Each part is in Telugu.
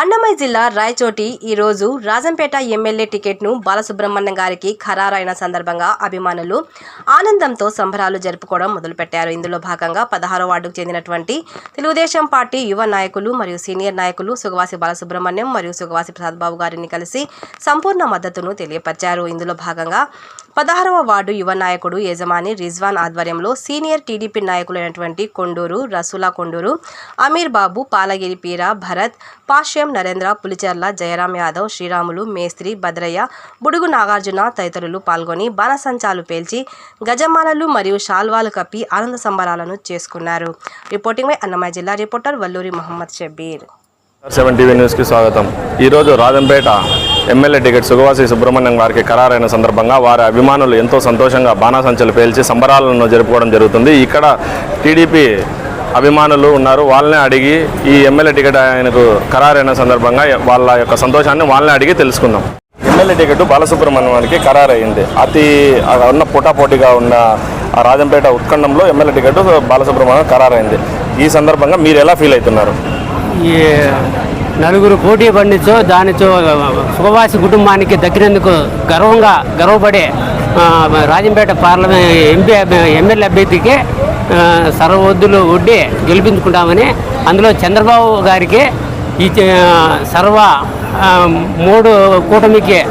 అన్నమయ్య జిల్లా రాయచోటి ఈరోజు రాజంపేట ఎమ్మెల్యే టికెట్ను బాలసుబ్రహ్మణ్యం గారికి ఖరారైన సందర్భంగా అభిమానులు ఆనందంతో సంబరాలు జరుపుకోవడం మొదలుపెట్టారు. ఇందులో భాగంగా పదహారో వార్డుకు చెందినటువంటి తెలుగుదేశం పార్టీ యువ నాయకులు మరియు సీనియర్ నాయకులు సుగవాసి బాలసుబ్రహ్మణ్యం మరియు సుగవాసి ప్రసాద్ బాబు గారిని కలిసి సంపూర్ణ మద్దతును తెలియపరిచారు. ఇందులో భాగంగా పదహారవ వార్డు యువ నాయకుడు యజమాని రిజ్వాన్ ఆధ్వర్యంలో సీనియర్ టీడీపీ నాయకులైనటువంటి కొండూరు రసూలా కొండూరు అమీర్ బాబు పాలగిరి పీర భరత్ పాశ్యం నరేంద్ర పులిచెర్ల జయరాం యాదవ్ శ్రీరాములు మేస్త్రి భద్రయ్య బుడుగు నాగార్జున తదితరులు పాల్గొని బాణసంచాలు పేల్చి గజమాలలు మరియు శాల్వాలు కప్పి ఆనంద సంబరాలను చేసుకున్నారు. రిపోర్టింగ్ బై అన్నమయ్య జిల్లా reporter Valluri Mohammed Shabbir seven TV న్యూస్కి స్వాగతం. ఈరోజు రాజంపేట ఎమ్మెల్యే టికెట్ సుగవాసి సుబ్రహ్మణ్యం గారికి ఖరారైన సందర్భంగా వారి అభిమానులు ఎంతో సంతోషంగా బాణాసంచలు పేల్చి సంబరాలను జరుపుకోవడం జరుగుతుంది. ఇక్కడ టీడీపీ అభిమానులు ఉన్నారు. వాళ్ళనే అడిగి ఈ ఎమ్మెల్యే టికెట్ ఆయనకు ఖరారైన సందర్భంగా వాళ్ళ యొక్క సంతోషాన్ని వాళ్ళని అడిగి తెలుసుకుందాం. ఎమ్మెల్యే టికెట్ బాలసుబ్రహ్మణ్యానికి ఖరారైంది. అతి ఉన్న పోటాపోటీగా ఉన్న ఆ రాజంపేట ఉత్కండంలో ఎమ్మెల్యే టికెట్ బాలసుబ్రహ్మణ్యం ఖరారైంది. ఈ సందర్భంగా మీరు ఎలా ఫీల్ అవుతున్నారు? ఈ నలుగురు పోటీ పండించో దానితో సుఖవాసి కుటుంబానికి దక్కినందుకు గర్వంగా గర్వపడే రాజంపేట పార్లమెంట్ ఎంపీ అభ్య- ఎమ్మెల్యే అభ్యర్థికి సర్వొద్దులు ఒడ్డి గెలిపించుకుంటామని అందులో చంద్రబాబు గారికి ఈ సర్వ మూడు కూటమికి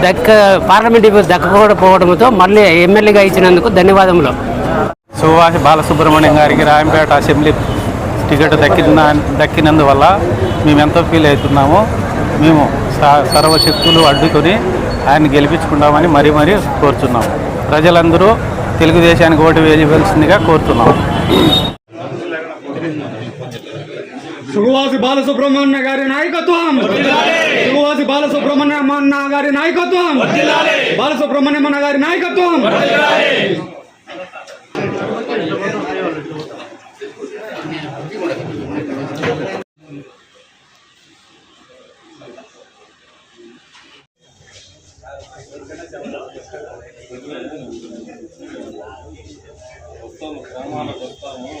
దక్క పార్లమెంట్ దక్కకపోవడంతో మళ్ళీ ఎమ్మెల్యేగా ఇచ్చినందుకు ధన్యవాదములు. సుభాష్ బాలసుబ్రహ్మణ్యం గారికి రాయంపేట అసెంబ్లీ టికెట్ దక్కిన దక్కినందువల్ల మేము ఎంతో ఫీల్ అవుతున్నాము. మేము స- సర్వశక్తులు అడ్డుకొని ఆయన గెలిపించుకుంటామని మరీ మరీ కోరుతున్నాము ప్రజలందరూ తెలుగుదేశానికి ఓటు వేయవలసిందిగా కోరుతున్నాము సుగవాసి బాలసుబ్రహ్మణ్య గారి నాయకత్వం! సుగవాసి బాలసుబ్రహ్మణ్యమన్న గారి నాయకత్వం! బాలసుబ్రహ్మణ్యమన్న గారి నాయకత్వం! వస్తాము గ్రామాలకు వస్తాము